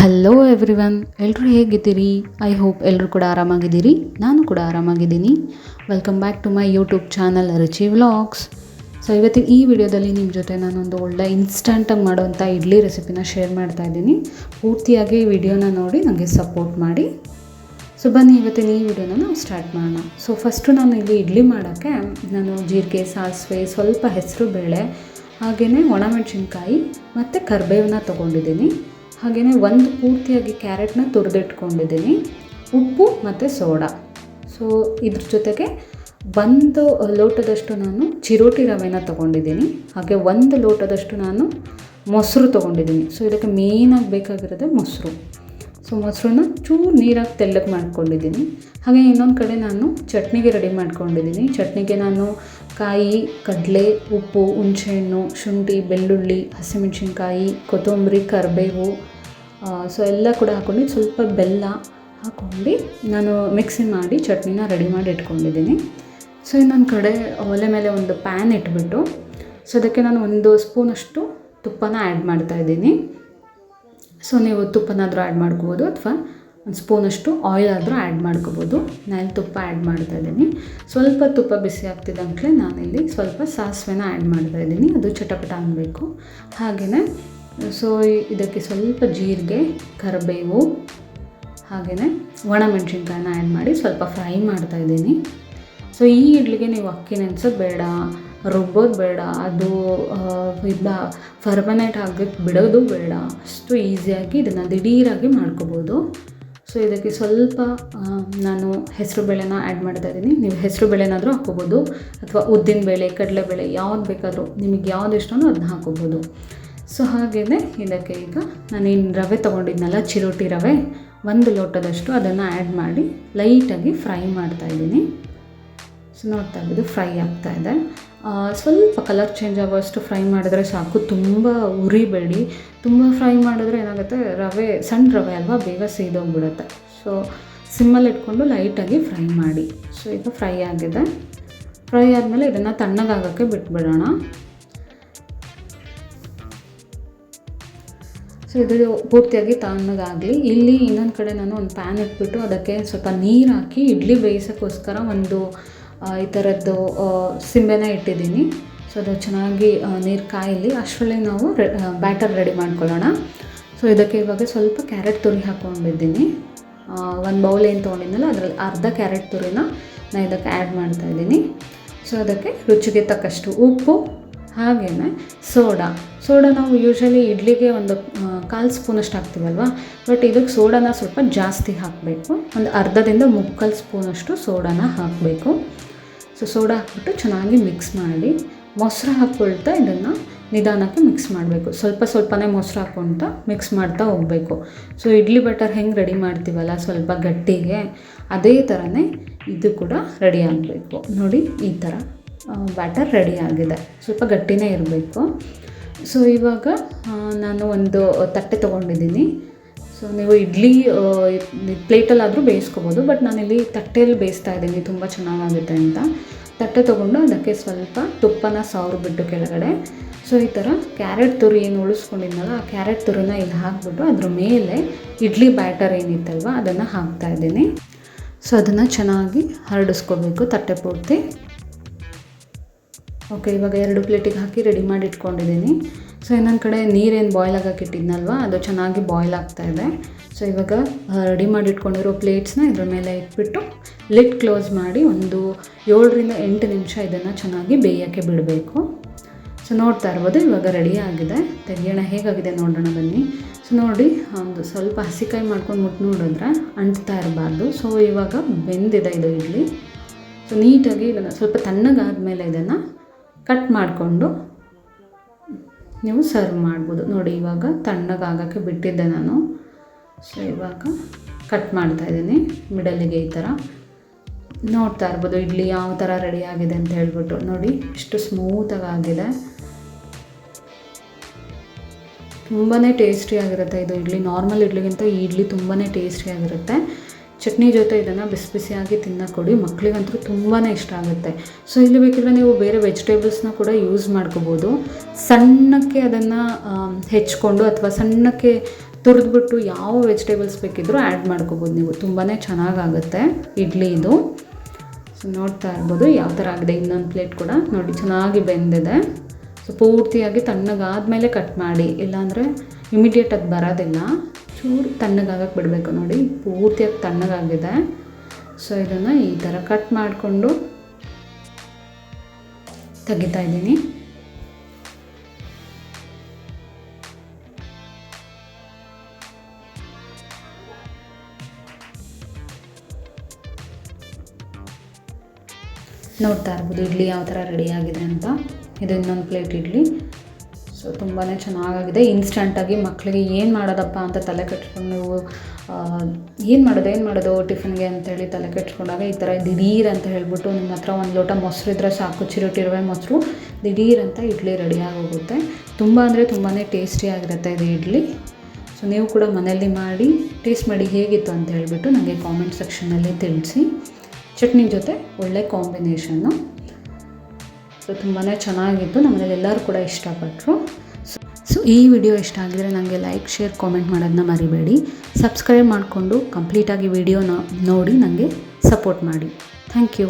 Hello everyone ಎಲ್ಲರೂ ಹೇಗಿದ್ದೀರಿ? I hope ಎಲ್ಲರೂ ಕೂಡ ಆರಾಮಾಗಿದ್ದೀರಿ. ನಾನು ಕೂಡ ಆರಾಮಾಗಿದ್ದೀನಿ. Welcome back to my YouTube channel Ruchi vlogs so ಇವತ್ತಿನ ಈ ವಿಡಿಯೋದಲ್ಲಿ ನಿಮ್ಮ ಜೊತೆ ನಾನೊಂದು ಒಳ್ಳೆ ಇನ್ಸ್ಟಂಟಾಗಿ ಮಾಡುವಂಥ ಇಡ್ಲಿ ರೆಸಿಪಿನ ಶೇರ್ ಮಾಡ್ತಾ ಇದ್ದೀನಿ. ಪೂರ್ತಿಯಾಗಿ ಈ ವಿಡಿಯೋನ ನೋಡಿ ನನಗೆ ಸಪೋರ್ಟ್ ಮಾಡಿ. ಸೊ ಬನ್ನಿ ಇವತ್ತಿನ ಈ ವಿಡಿಯೋನ ನಾವು ಸ್ಟಾರ್ಟ್ ಮಾಡೋಣ. ಸೊ ಫಸ್ಟು ನಾನು ಇಲ್ಲಿ ಇಡ್ಲಿ ಮಾಡೋಕ್ಕೆ ನಾನು ಜೀರಿಗೆ, ಸಾಸಿವೆ, ಸ್ವಲ್ಪ ಹೆಸರು ಬೇಳೆ ಹಾಗೆಯೇ ಒಣಮೆಣಸಿನ್ಕಾಯಿ ಮತ್ತು ಕರಿಬೇವನ್ನ ತೊಗೊಂಡಿದ್ದೀನಿ. ಹಾಗೆಯೇ ಒಂದು ಪೂರ್ತಿಯಾಗಿ ಕ್ಯಾರೆಟ್ನ ತುರಿದಿಟ್ಕೊಂಡಿದ್ದೀನಿ. ಉಪ್ಪು ಮತ್ತು ಸೋಡಾ. ಸೊ ಇದ್ರ ಜೊತೆಗೆ ಒಂದು ಲೋಟದಷ್ಟು ನಾನು ಚಿರೋಟಿ ರವೆನ ತೊಗೊಂಡಿದ್ದೀನಿ. ಹಾಗೆ ಒಂದು ಲೋಟದಷ್ಟು ನಾನು ಮೊಸರು ತೊಗೊಂಡಿದ್ದೀನಿ. ಸೊ ಇದಕ್ಕೆ ಮೇಯ್ನಾಗಿ ಬೇಕಾಗಿರೋದೇ ಮೊಸರು. ಸೊ ಮೊಸರನ್ನ ಚೂರು ನೀರಾಗಿ ತೆಳ್ಳಗೆ ಮಾಡ್ಕೊಂಡಿದ್ದೀನಿ. ಹಾಗೆ ಇನ್ನೊಂದು ಕಡೆ ನಾನು ಚಟ್ನಿಗೆ ರೆಡಿ ಮಾಡ್ಕೊಂಡಿದ್ದೀನಿ. ಚಟ್ನಿಗೆ ನಾನು ಕಾಯಿ, ಕಡಲೆ, ಉಪ್ಪು, ಹುಣಸೆಹಣ್ಣು, ಶುಂಠಿ, ಬೆಳ್ಳುಳ್ಳಿ, ಹಸಿಮೆಣಸಿನ್ಕಾಯಿ, ಕೊತ್ತಂಬರಿ, ಕರಿಬೇವು ಸೊ ಎಲ್ಲ ಕೂಡ ಹಾಕ್ಕೊಂಡು ಸ್ವಲ್ಪ ಬೆಲ್ಲ ಹಾಕ್ಕೊಂಡು ನಾನು ಮಿಕ್ಸಿ ಮಾಡಿ ಚಟ್ನಿನ ರೆಡಿ ಮಾಡಿ ಇಟ್ಕೊಂಡಿದ್ದೀನಿ. ಸೊ ಇನ್ನೊಂದು ಕಡೆ ಒಲೆ ಮೇಲೆ ಒಂದು ಪ್ಯಾನ್ ಇಟ್ಬಿಟ್ಟು ಸೊ ಅದಕ್ಕೆ ನಾನು ಒಂದು ಸ್ಪೂನಷ್ಟು ತುಪ್ಪನ ಆ್ಯಡ್ ಮಾಡ್ತಾಯಿದ್ದೀನಿ ಸೊ ನೀವು ತುಪ್ಪನಾದರೂ ಆ್ಯಡ್ ಮಾಡ್ಕೋಬೋದು ಅಥವಾ ಒಂದು ಸ್ಪೂನಷ್ಟು ಆಯಿಲ್ ಆದರೂ ಆ್ಯಡ್ ಮಾಡ್ಕೋಬೋದು. ನಾನು ತುಪ್ಪ ಆ್ಯಡ್ ಮಾಡ್ತಾ ಇದ್ದೀನಿ. ಸ್ವಲ್ಪ ತುಪ್ಪ ಬಿಸಿ ಆಗ್ತಿದ್ದಂಗೆ ನಾನಿಲ್ಲಿ ಸ್ವಲ್ಪ ಸಾಸಿವೆನ ಆ್ಯಡ್ ಮಾಡ್ತಾ ಇದ್ದೀನಿ. ಅದು ಚಟಪಟ ಅನ್ನಬೇಕು ಹಾಗೆಯೇ ಸೊ ಇದಕ್ಕೆ ಸ್ವಲ್ಪ ಜೀರಿಗೆ, ಕರಿಬೇವು ಹಾಗೆಯೇ ಒಣಮೆಣಸಿನ್ಕಾಯನ್ನ ಆ್ಯಡ್ ಮಾಡಿ ಸ್ವಲ್ಪ ಫ್ರೈ ಮಾಡ್ತಾ ಇದ್ದೀನಿ. ಸೊ ಈ ಇಡ್ಲಿಗೆ ನೀವು ಅಕ್ಕಿ ನೆನೆಸೋದು ಬೇಡ. ರುಬ್ಬೋದು ಬೇಡ, ಅದು ಇಲ್ಲ ಫರ್ಮನೆಟ್ ಆಗಕ್ಕೆ ಬಿಡೋದು ಬೇಡ. ಅಷ್ಟು ಈಸಿಯಾಗಿ ಇದನ್ನು ದಿಢೀರಾಗಿ ಮಾಡ್ಕೋಬೋದು. ಸೊ ಇದಕ್ಕೆ ಸ್ವಲ್ಪ ನಾನು ಹೆಸರು ಬೇಳೆನ ಆ್ಯಡ್ ಮಾಡ್ತಾ ಇದ್ದೀನಿ ನೀವು ಹೆಸರು ಬೇಳೆನಾದರೂ ಹಾಕ್ಕೋಬೋದು, ಅಥವಾ ಉದ್ದಿನ ಬೇಳೆ ಕಡಲೆಬೇಳೆ ಯಾವ್ದು ಬೇಕಾದರೂ ನಿಮಗೆ ಯಾವ್ದು ಇಷ್ಟನೋ ಅದನ್ನ ಹಾಕ್ಕೋಬೋದು. ಸೊ ಹಾಗೇ ಇದಕ್ಕೆ ಈಗ ನಾನೇನು ರವೆ ತೊಗೊಂಡಿದ್ನಲ್ಲ, ಚಿರೋಟಿ ರವೆ, ಒಂದು ಲೋಟದಷ್ಟು ಅದನ್ನು ಆ್ಯಡ್ ಮಾಡಿ ಲೈಟಾಗಿ ಫ್ರೈ ಮಾಡ್ತಾಯಿದ್ದೀನಿ ಸೊ ನೋಡ್ತಾ ಇರ್ಬೋದು ಫ್ರೈ ಇದೆ. ಸ್ವಲ್ಪ ಕಲರ್ ಚೇಂಜ್ ಆಗುವಷ್ಟು ಫ್ರೈ ಮಾಡಿದ್ರೆ ಸಾಕು. ತುಂಬ ಉರಿಬೇಡಿ ತುಂಬ ಫ್ರೈ ಮಾಡಿದ್ರೆ ಏನಾಗುತ್ತೆ? ರವೆ, ಸಣ್ಣ ರವೆ ಅಲ್ವಾ? ಬೇಗ ಸೀದೋಗ್ಬಿಡುತ್ತೆ. ಸೊ ಸಿಮ್ಮಲ್ಲಿ ಇಟ್ಕೊಂಡು ಲೈಟಾಗಿ ಫ್ರೈ ಮಾಡಿ. ಸೊ ಈಗ ಫ್ರೈ ಆಗಿದೆ. ಫ್ರೈ ಆದಮೇಲೆ ಇದನ್ನು ತಣ್ಣಗಾಗೋಕ್ಕೆ ಬಿಟ್ಬಿಡೋಣ. ಸೊ ಇದು ಪೂರ್ತಿಯಾಗಿ ತಣ್ಣಗಾಗಲಿ. ಇಲ್ಲಿ ಇನ್ನೊಂದು ಕಡೆ ನಾನು ಒಂದು ಪ್ಯಾನ್ ಇಟ್ಬಿಟ್ಟು ಅದಕ್ಕೆ ಸ್ವಲ್ಪ ನೀರು ಹಾಕಿ, ಇಡ್ಲಿ ಬೇಯಿಸೋಕ್ಕೋಸ್ಕರ ಒಂದು ಈ ಥರದ್ದು ಸಿಂಬೆನ ಇಟ್ಟಿದ್ದೀನಿ. ಸೊ ಅದು ಚೆನ್ನಾಗಿ ನೀರು ಕಾಯಲಿ ಅಷ್ಟರಲ್ಲಿ ನಾವು ಬ್ಯಾಟರ್ ರೆಡಿ ಮಾಡ್ಕೊಳ್ಳೋಣ. ಸೊ ಇದಕ್ಕೆ ಇವಾಗ ಸ್ವಲ್ಪ ಕ್ಯಾರೆಟ್ ತುರಿ ಹಾಕ್ಕೊಂಡಿದ್ದೀನಿ. ಒಂದು ಬೌಲ್ ಏನು ತೊಗೊಂಡಿದ್ನಲ್ಲ, ಅದರಲ್ಲಿ ಅರ್ಧ ಕ್ಯಾರೆಟ್ ತುರಿನ ನಾನು ಇದಕ್ಕೆ ಆ್ಯಡ್ ಮಾಡ್ತಾಯಿದ್ದೀನಿ ಸೊ ಅದಕ್ಕೆ ರುಚಿಗೆ ತಕ್ಕಷ್ಟು ಉಪ್ಪು ಹಾಗೆಯೇ ಸೋಡಾ. ಸೋಡಾ ನಾವು ಯೂಶ್ವಲಿ ಇಡ್ಲಿಗೆ ಒಂದು ಕಾಲು ಸ್ಪೂನಷ್ಟು ಹಾಕ್ತೀವಲ್ವ? ಬಟ್ ಇದಕ್ಕೆ ಸೋಡಾನ ಸ್ವಲ್ಪ ಜಾಸ್ತಿ ಹಾಕಬೇಕು. ಒಂದು ಅರ್ಧದಿಂದ ಮುಕ್ಕಾಲು ಸ್ಪೂನಷ್ಟು ಸೋಡಾನ ಹಾಕಬೇಕು. ಸೊ ಸೋಡಾ ಹಾಕ್ಬಿಟ್ಟು ಚೆನ್ನಾಗಿ ಮಿಕ್ಸ್ ಮಾಡಿ, ಮೊಸರು ಹಾಕ್ಕೊಳ್ತಾ ಇದನ್ನು ನಿಧಾನಕ್ಕೆ ಮಿಕ್ಸ್ ಮಾಡಬೇಕು. ಸ್ವಲ್ಪ ಸ್ವಲ್ಪನೇ ಮೊಸರು ಹಾಕ್ಕೊಳ್ತಾ ಮಿಕ್ಸ್ ಮಾಡ್ತಾ ಹೋಗಬೇಕು. ಸೊ ಇಡ್ಲಿ ಬಟರ್ ಹೆಂಗೆ ರೆಡಿ ಮಾಡ್ತೀವಲ್ಲ ಸ್ವಲ್ಪ ಗಟ್ಟಿಗೆ, ಅದೇ ಥರನೇ ಇದು ಕೂಡ ರೆಡಿ ಆಗಬೇಕು. ನೋಡಿ, ಈ ಥರ ಬ್ಯಾಟರ್ ರೆಡಿ ಆಗಿದೆ. ಸ್ವಲ್ಪ ಗಟ್ಟಿನೇ ಇರಬೇಕು. ಸೊ ಇವಾಗ ನಾನು ಒಂದು ತಟ್ಟೆ ತೊಗೊಂಡಿದ್ದೀನಿ. ಸೊ ನೀವು ಇಡ್ಲಿ ಪ್ಲೇಟಲ್ಲಾದರೂ ಬೇಯಿಸ್ಕೋಬೋದು ಬಟ್ ನಾನಿಲ್ಲಿ ತಟ್ಟೆಯಲ್ಲಿ ಬೇಯಿಸ್ತಾ ಇದ್ದೀನಿ. ತುಂಬ ಚೆನ್ನಾಗಾಗುತ್ತೆ ಅಂತ. ತಟ್ಟೆ ತೊಗೊಂಡು ಅದಕ್ಕೆ ಸ್ವಲ್ಪ ತುಪ್ಪನ ಬಿಟ್ಟು ಕೆಳಗಡೆ. ಸೊ ಈ ಥರ ಕ್ಯಾರೆಟ್ ತುರಿ ಏನು ಉಳಿಸ್ಕೊಂಡಿದ್ನಲ್ಲ, ಆ ಕ್ಯಾರೆಟ್ ತುರಿನ ಇಲ್ಲಿ ಹಾಕ್ಬಿಟ್ಟು ಅದ್ರ ಮೇಲೆ ಇಡ್ಲಿ ಬ್ಯಾಟರ್ ಏನಿತ್ತಲ್ವ, ಅದನ್ನು ಹಾಕ್ತಾ ಇದ್ದೀನಿ. ಸೊ ಅದನ್ನು ಚೆನ್ನಾಗಿ ಹರಡಿಸ್ಕೋಬೇಕು ತಟ್ಟೆ ಪೂರ್ತಿ. ಓಕೆ, ಇವಾಗ ಎರಡು ಪ್ಲೇಟಿಗೆ ಹಾಕಿ ರೆಡಿ ಮಾಡಿ ಇಟ್ಕೊಂಡಿದ್ದೀನಿ. ಸೊ ಇನ್ನೊಂದು ಕಡೆ ನೀರೇನು ಬಾಯ್ಲ್ ಆಗೋಕೆ ಇಟ್ಟಿದ್ನಲ್ವ, ಅದು ಚೆನ್ನಾಗಿ ಬಾಯ್ಲ್ ಆಗ್ತಾ ಇದೆ. ಸೊ ಇವಾಗ ರೆಡಿ ಮಾಡಿ ಇಟ್ಕೊಂಡಿರೋ ಪ್ಲೇಟ್ಸ್ನ ಇದ್ರ ಮೇಲೆ ಇಟ್ಬಿಟ್ಟು ಲಿಟ್ ಕ್ಲೋಸ್ ಮಾಡಿ ಒಂದು ಏಳರಿಂದ ಎಂಟು ನಿಮಿಷ ಇದನ್ನು ಚೆನ್ನಾಗಿ ಬೇಯೋಕ್ಕೆ ಬಿಡಬೇಕು. ಸೊ ನೋಡ್ತಾ ಇರ್ಬೋದು, ಇವಾಗ ರೆಡಿ ಆಗಿದೆ. ತೆಗಿಯೋಣ, ಹೇಗಾಗಿದೆ ನೋಡೋಣ ಬನ್ನಿ. ಸೊ ನೋಡಿ, ಒಂದು ಸ್ವಲ್ಪ ಹಸಿಕಾಯಿ ಮಾಡ್ಕೊಂಡು ಮುಟ್ಟು ನೋಡಿದ್ರೆ ಅಂಟ್ತಾ ಇರಬಾರ್ದು. ಸೊ ಇವಾಗ ಬೆಂದಿದೆ ಇದು ಇಡ್ಲಿ. ಸೊ ನೀಟಾಗಿ ಇದನ್ನು ಸ್ವಲ್ಪ ತಣ್ಣಗಾದ ಮೇಲೆ ಇದನ್ನು ಕಟ್ ಮಾಡಿಕೊಂಡು ನೀವು ಸರ್ವ್ ಮಾಡ್ಬೋದು. ನೋಡಿ, ಇವಾಗ ತಣ್ಣಗಾಗೋಕ್ಕೆ ಬಿಟ್ಟಿದ್ದೆ ನಾನು. ಸೊ ಇವಾಗ ಕಟ್ ಮಾಡ್ತಾಯಿದ್ದೀನಿ ಮಿಡಲಿಗೆ ಈ ಥರ. ನೋಡ್ತಾ ಇರ್ಬೋದು, ಇಡ್ಲಿ ಯಾವ ಥರ ರೆಡಿ ಆಗಿದೆ ಅಂತ ಹೇಳ್ಬಿಟ್ಟು. ನೋಡಿ, ಎಷ್ಟು ಸ್ಮೂತಾಗಿ ಆಗಿದೆ. ತುಂಬಾ ಟೇಸ್ಟಿಯಾಗಿರುತ್ತೆ ಇದು. ಇಡ್ಲಿ ನಾರ್ಮಲ್ ಇಡ್ಲಿಗಿಂತ ಈ ಇಡ್ಲಿ ತುಂಬಾ ಟೇಸ್ಟಿಯಾಗಿರುತ್ತೆ ಚಟ್ನಿ ಜೊತೆ ಇದನ್ನು ಬಿಸಿ ಬಿಸಿಯಾಗಿ ತಿನ್ನೋಕೆ ಕೊಡಿ. ಮಕ್ಕಳಿಗಂತೂ ತುಂಬಾ ಇಷ್ಟ ಆಗುತ್ತೆ. ಸೊ ಇಲ್ಲಿ ಬೇಕಿದ್ರೆ ನೀವು ಬೇರೆ ವೆಜಿಟೇಬಲ್ಸ್ನ ಕೂಡ ಯೂಸ್ ಮಾಡ್ಕೋಬೋದು. ಸಣ್ಣಕ್ಕೆ ಅದನ್ನು ಹೆಚ್ಕೊಂಡು ಅಥವಾ ಸಣ್ಣಕ್ಕೆ ತುರಿದ್ಬಿಟ್ಟು ಯಾವ ವೆಜಿಟೇಬಲ್ಸ್ ಬೇಕಿದ್ರೂ ಆ್ಯಡ್ ಮಾಡ್ಕೋಬೋದು ನೀವು. ತುಂಬಾ ಚೆನ್ನಾಗಾಗುತ್ತೆ ಇಡ್ಲಿ ಇದು. ಸೊ ನೋಡ್ತಾ ಇರ್ಬೋದು ಯಾವ ಥರ ಆಗಿದೆ. ಇನ್ನೊಂದು ಪ್ಲೇಟ್ ಕೂಡ ನೋಡಿ, ಚೆನ್ನಾಗಿ ಬೆಂದಿದೆ. ಸೊ ಪೂರ್ತಿಯಾಗಿ ತಣ್ಣಗಾದ ಮೇಲೆ ಕಟ್ ಮಾಡಿ. ಇಲ್ಲಾಂದರೆ ಇಮಿಡಿಯೇಟ್ ಅದು ಬರೋದಿಲ್ಲ. ಚೂರು ತಣ್ಣಗಾಗಕ್ಕೆ ಬಿಡಬೇಕು ನೋಡಿ. ಪೂರ್ತಿಯಾಗಿ ತಣ್ಣಗಾಗಿದೆ. ಸೊ ಇದನ್ನು ಈ ಥರ ಕಟ್ ಮಾಡಿಕೊಂಡು ತೆಗಿತಾ ಇದ್ದೀನಿ. ನೋಡ್ತಾ ಇರ್ಬೋದು, ಇಡ್ಲಿ ಯಾವ ಥರ ರೆಡಿ ಆಗಿದೆ ಅಂತ. ಇದು ಇನ್ನೊಂದು ಪ್ಲೇಟ್ ಇಡ್ಲಿ. ಸೊ ತುಂಬಾ ಚೆನ್ನಾಗಾಗಿದೆ. ಇನ್ಸ್ಟಂಟಾಗಿ ಮಕ್ಕಳಿಗೆ ಏನು ಮಾಡೋದಪ್ಪ ಅಂತ ತಲೆ ಕೆಡ್ಸ್ಕೊಂಡು ನೀವು ಏನು ಮಾಡೋದು ಏನು ಮಾಡೋದು ಟಿಫಿನ್ಗೆ ಅಂತೇಳಿ ತಲೆ ಕೆಡ್ಸ್ಕೊಂಡಾಗ ಈ ಥರ ದಿಢೀರ್ ಅಂತ ಹೇಳ್ಬಿಟ್ಟು ನಿಮ್ಮ ಹತ್ರ ಒಂದು ಲೋಟ ಮೊಸರು ಇದ್ದರೆ ಸಾಕು. ಚಿರುಟಿರುವೆ ಮೊಸರು, ದಿಢೀರ್ ಅಂತ ಇಡ್ಲಿ ರೆಡಿಯಾಗಿ ಹೋಗುತ್ತೆ ತುಂಬ ಅಂದರೆ ತುಂಬಾ ಟೇಸ್ಟಿಯಾಗಿರುತ್ತೆ ಇದು ಇಡ್ಲಿ. ಸೊ ನೀವು ಕೂಡ ಮನೆಯಲ್ಲಿ ಮಾಡಿ ಟೇಸ್ಟ್ ಮಾಡಿ ಹೇಗಿತ್ತು ಅಂತ ಹೇಳಿಬಿಟ್ಟು ನನಗೆ ಕಾಮೆಂಟ್ ಸೆಕ್ಷನಲ್ಲಿ ತಿಳಿಸಿ. ಚಟ್ನಿ ಜೊತೆ ಒಳ್ಳೆ ಕಾಂಬಿನೇಷನ್ನು ಸೊ ತುಂಬಾ ಚೆನ್ನಾಗಿತ್ತು ನಮ್ಮನೇಲಿ ಎಲ್ಲರೂ ಕೂಡ ಇಷ್ಟಪಟ್ಟರು ಸೊ, ಈ ವಿಡಿಯೋ ಇಷ್ಟ ಆಗಿದರೆ ನನಗೆ ಲೈಕ್, ಶೇರ್, ಕಾಮೆಂಟ್ ಮಾಡೋದನ್ನ ಮರಿಬೇಡಿ. ಸಬ್ಸ್ಕ್ರೈಬ್ ಮಾಡಿಕೊಂಡು ಕಂಪ್ಲೀಟಾಗಿ ವಿಡಿಯೋನ ನೋಡಿ ನನಗೆ ಸಪೋರ್ಟ್ ಮಾಡಿ. Thank you.